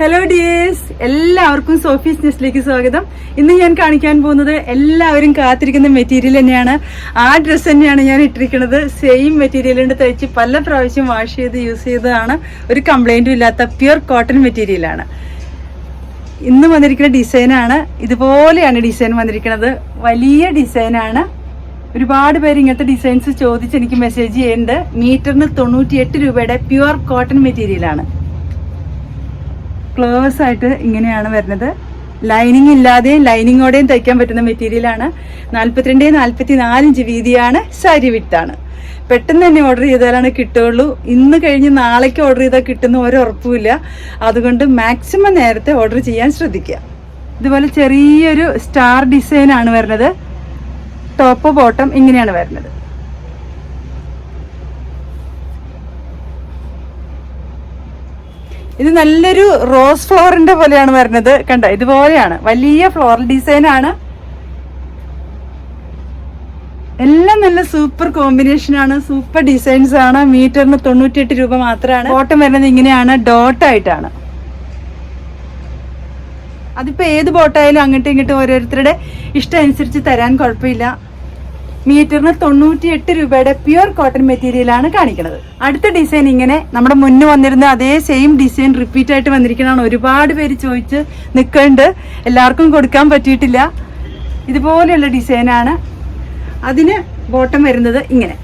Hello dears എല്ലാവർക്കും Sophie's നെസ്റ്റിലേക്ക് സ്വാഗതം. ഇന്ന് ഞാൻ കാണിക്കാൻ പോകുന്നത് എല്ലാവരും കാത്തിരിക്കുന്ന മെറ്റീരിയൽ തന്നെയാണ്. ആ ഡ്രസ്സ് തന്നെയാണ് ഞാൻ ഇട്ടിരിക്കുന്നത്. സെയിം മെറ്റീരിയൽ ഉണ്ട് തയ്ച്ച് പല പ്രാവശ്യം വാഷ് ചെയ്ത് യൂസ് ചെയ്തതാണ്. ഒരു കംപ്ലൈന്റും ഇല്ലാത്ത പ്യുർ കോട്ടൺ മെറ്റീരിയലാണ് ഇന്ന് വന്നിരിക്കുന്ന ഡിസൈനാണ് ഇതുപോലെയാണ് ഡിസൈൻ വന്നിരിക്കുന്നത്. വലിയ ഡിസൈനാണ് ഒരുപാട് പേര് ഇങ്ങനത്തെ ഡിസൈൻസ് ചോദിച്ച് എനിക്ക് മെസ്സേജ് ചെയ്യുന്നുണ്ട്. മീറ്ററിന് തൊണ്ണൂറ്റിയെട്ട് രൂപയുടെ പ്യുവർ കോട്ടൺ മെറ്റീരിയലാണ് ക്ലോസ് ആയിട്ട് ഇങ്ങനെയാണ് വരുന്നത്. ലൈനിങ് ഇല്ലാതെയും ലൈനിങ്ങോടെയും തയ്ക്കാൻ പറ്റുന്ന മെറ്റീരിയലാണ് നാൽപ്പത്തിരണ്ട് നാൽപ്പത്തി നാലിഞ്ച് വീതിയാണ് സാരി വിട്ടാണ് പെട്ടെന്ന് തന്നെ ഓർഡർ ചെയ്താലാണ് കിട്ടുകയുള്ളൂ. ഇന്ന് കഴിഞ്ഞ് നാളേക്ക് ഓർഡർ ചെയ്താൽ കിട്ടുന്ന ഒരു ഉറപ്പുമില്ല അതുകൊണ്ട് മാക്സിമം നേരത്തെ ഓർഡർ ചെയ്യാൻ ശ്രദ്ധിക്കുക. ഇതുപോലെ ചെറിയൊരു സ്റ്റാർ ഡിസൈനാണ് വരുന്നത്. ടോപ്പ് ബോട്ടം ഇങ്ങനെയാണ് വരുന്നത്. ഇത് നല്ലൊരു റോസ് ഫ്ലവറിന്റെ പോലെയാണ് വരുന്നത്. കണ്ട ഇതുപോലെയാണ്. വലിയ ഫ്ലോറൽ ഡിസൈൻ ആണ്. എല്ലാം നല്ല സൂപ്പർ കോമ്പിനേഷൻ ആണ്. സൂപ്പർ ഡിസൈൻസ് ആണ്. മീറ്ററിന് തൊണ്ണൂറ്റിയെട്ട് രൂപ മാത്രമാണ്. ബോട്ടം വരുന്നത് ഇങ്ങനെയാണ്. ഡോട്ട് ആയിട്ടാണ്. അതിപ്പോ ഏത് ബോട്ടായാലും അങ്ങോട്ടും ഇങ്ങോട്ടും ഓരോരുത്തരുടെ ഇഷ്ടം അനുസരിച്ച് തരാൻ കുഴപ്പമില്ല. മീറ്ററിന് തൊണ്ണൂറ്റി എട്ട് രൂപയുടെ പ്യുർ കോട്ടൺ മെറ്റീരിയലാണ് കാണിക്കുന്നത്. അടുത്ത ഡിസൈൻ ഇങ്ങനെ നമ്മുടെ മുന്നേ വന്നിരുന്ന അതേ സെയിം ഡിസൈൻ റിപ്പീറ്റ് ആയിട്ട് വന്നിരിക്കുന്നതാണ് ഒരുപാട് പേര് ചോദിച്ച് നിൽക്കുന്നുണ്ട് എല്ലാവർക്കും കൊടുക്കാൻ പറ്റിയിട്ടില്ല. ഇതുപോലെയുള്ള ഡിസൈനാണ് അതിന് ബോട്ടം വരുന്നത് ഇങ്ങനെ.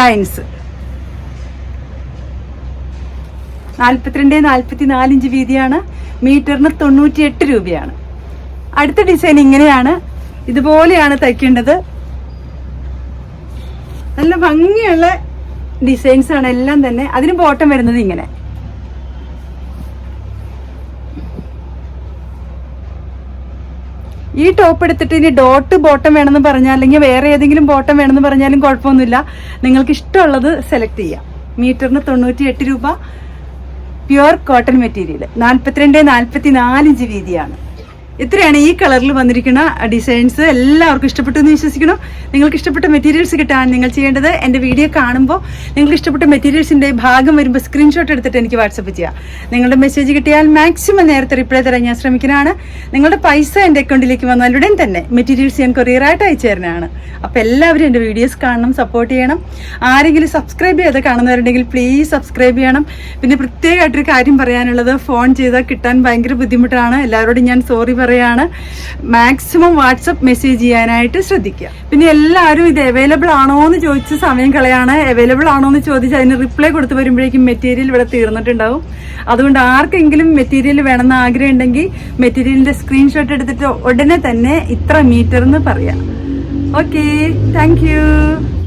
ലൈൻസ് നാൽപ്പത്തിരണ്ട് നാൽപ്പത്തി നാലിഞ്ച് വീതിയാണ്. മീറ്ററിന് തൊണ്ണൂറ്റി എട്ട് രൂപയാണ്. അടുത്ത ഡിസൈൻ ഇങ്ങനെയാണ്. ഇതുപോലെയാണ് തയ്ക്കേണ്ടത്. നല്ല ഭംഗിയുള്ള ഡിസൈൻസ് ആണ് എല്ലാം തന്നെ. അതിന് ബോട്ടം വരുന്നത് ഇങ്ങനെ. ഈ ടോപ്പ് എടുത്തിട്ട് ഇനി ഡോട്ട് ബോട്ടം വേണമെന്ന് പറഞ്ഞാൽ അല്ലെങ്കിൽ വേറെ ഏതെങ്കിലും ബോട്ടം വേണമെന്ന് പറഞ്ഞാലും കുഴപ്പമൊന്നുമില്ല. നിങ്ങൾക്ക് ഇഷ്ടമുള്ളത് സെലക്ട് ചെയ്യാം. മീറ്ററിന് തൊണ്ണൂറ്റി എട്ട് രൂപ പ്യുവർ കോട്ടൺ മെറ്റീരിയൽ നാൽപ്പത്തിരണ്ട് നാൽപ്പത്തി നാലിഞ്ച് വീതിയാണ്. ഇത്രയാണ് ഈ കളറിൽ വന്നിരിക്കുന്ന ഡിസൈൻസ് എല്ലാവർക്കും ഇഷ്ടപ്പെട്ടു എന്ന് വിശ്വസിക്കണം നിങ്ങൾക്ക് ഇഷ്ടപ്പെട്ട മെറ്റീരിയൽസ് കിട്ടാൻ നിങ്ങൾ ചെയ്യേണ്ടത് എന്റെ വീഡിയോ കാണുമ്പോൾ നിങ്ങൾക്ക് ഇഷ്ടപ്പെട്ട മെറ്റീരിയൽസിന്റെ ഭാഗം വരുമ്പോൾ സ്ക്രീൻഷോട്ട് എടുത്തിട്ട് എനിക്ക് വാട്സപ്പ് ചെയ്യാം നിങ്ങളുടെ മെസ്സേജ് കിട്ടിയാൽ മാക്സിമം നേരത്തെ റിപ്ലൈ തരാൻ ഞാൻ ശ്രമിക്കുന്നതാണ്. നിങ്ങളുടെ പൈസ എന്റെ അക്കൗണ്ടിലേക്ക് വന്നാൽ ഉടൻ തന്നെ മെറ്റീരിയൽസ് ഞാൻ കൊറിയറായിട്ട് അയച്ചു തരുന്നതാണ്. അപ്പോൾ എല്ലാവരും എന്റെ വീഡിയോസ് കാണണം സപ്പോർട്ട് ചെയ്യണം. ആരെങ്കിലും സബ്സ്ക്രൈബ് ചെയ്ത് കാണുന്നവരുണ്ടെങ്കിൽ പ്ലീസ് സബ്സ്ക്രൈബ് ചെയ്യണം. പിന്നെ പ്രത്യേകമായിട്ടൊരു കാര്യം പറയാനുള്ളത് ഫോൺ ചെയ്താൽ കിട്ടാൻ ഭയങ്കര ബുദ്ധിമുട്ടാണ്. എല്ലാവരോടും ഞാൻ സോറി പറയാണ് മാക്സിമം വാട്സപ്പ് മെസ്സേജ് ചെയ്യാനായിട്ട് ശ്രദ്ധിക്കുക. പിന്നെ എല്ലാവരും ഇത് അവൈലബിൾ ആണോ എന്ന് ചോദിച്ച സമയം കളയാണ്. അവൈലബിൾ ആണോ എന്ന് ചോദിച്ച് അതിന് റിപ്ലൈ കൊടുത്ത് വരുമ്പോഴേക്കും മെറ്റീരിയൽ ഇവിടെ തീർന്നിട്ടുണ്ടാവും. അതുകൊണ്ട് ആർക്കെങ്കിലും മെറ്റീരിയൽ വേണമെന്ന് ആഗ്രഹം ഉണ്ടെങ്കിൽ മെറ്റീരിയലിന്റെ സ്ക്രീൻഷോട്ട് എടുത്തിട്ട് ഉടനെ തന്നെ ഇത്ര മീറ്റർ എന്ന് പറയാം. Okay thank